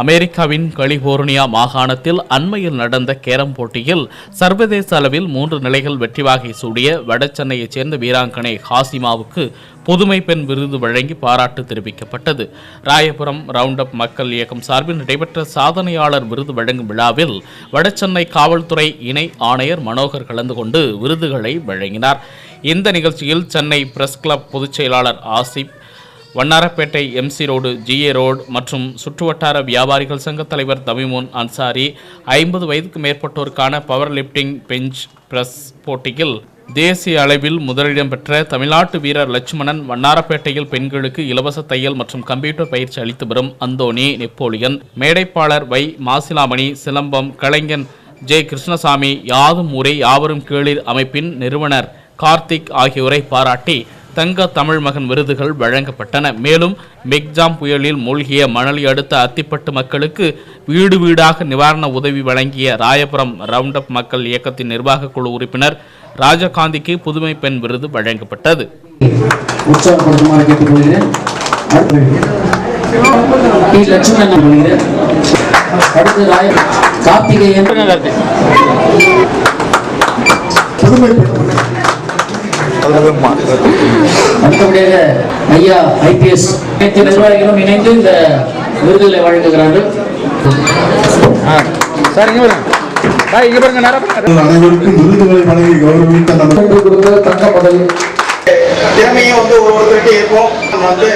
அமெரிக்காவின் கலிபோர்னியா மாகாணத்தில் அண்மையில் நடந்த கேரம் போட்டியில் சர்வதேச அளவில் மூன்று நிலைகள் வெற்றி வாகை சூடிய வடசென்னையைச் சேர்ந்த வீராங்கனை ஹாசிமாவுக்கு புதுமை பெண் விருது வழங்கி பாராட்டு தெரிவிக்கப்பட்டது. ராயபுரம் ரவுண்ட் அப் மக்கள் இயக்கம் சார்பில் நடைபெற்ற சாதனையாளர் விருது வழங்கும் விழாவில் வடசென்னை காவல்துறை இணை ஆணையர் மனோகர் கலந்து கொண்டு விருதுகளை வழங்கினார். இந்த நிகழ்ச்சியில் சென்னை பிரஸ் கிளப் பொதுச் செயலாளர் Asif Vannarapettai MC road GA road மற்றும் சுற்றுவட்டார வியாபாரிகள் சங்க தலைவர் தமிமுன் அன்சாரி ஐம்பது வயதுக்கு மேற்பட்டோருக்கான பவர் லிஃப்டிங் பெஞ்ச் பிரஸ் போட்டியில் தேசிய அளவில் முதலிடம் பெற்ற தமிழ்நாட்டு வீரர் லட்சுமணன் வண்ணாரப்பேட்டையில் பெண்களுக்கு இலவச தையல் மற்றும் கம்ப்யூட்டர் பயிற்சி அளித்து வரும் அந்தோனி நெப்போலியன் மேடைப்பாளர் வை மாசிலாமணி சிலம்பம் கலைஞன் ஜே கிருஷ்ணசாமி யாதும் ஊரே யாவரும் கீழிர் அமைப்பின் நிறுவனர் கார்த்திக் ஆகியோரை பாராட்டி தங்க தமிழ் மகன் விருதுகள் வழங்கப்பட்டன. மேலும் மெக்ஜாம் புயலில் மூழ்கிய மணலி அடுத்த அத்திப்பட்டு மக்களுக்கு வீடு வீடாக நிவாரண உதவி வழங்கிய ராயபுரம் ரவுண்ட் அப் மக்கள் இயக்கத்தின் நிர்வாக குழு உறுப்பினர் ராஜகாந்திக்கு புதுமை பெண் விருது வழங்கப்பட்டது. உற்சாகப்படுத்துமாறு கார்த்திகேயன் அடுத்தபடியாக ஐயா ஐபிஎஸ் அனைத்து நிர்வாகிகளும் இணைந்து இந்த விருதுகளை வழங்குகிறார்கள். சார் இங்க பாருங்க. அனைவருக்கும் விருதுகளை வழங்கி கௌரவித்த நம்ம கொடுத்த தங்க பதவி. திறமையும் வந்து ஒவ்வொருத்தருக்கும் இருக்கும் வந்து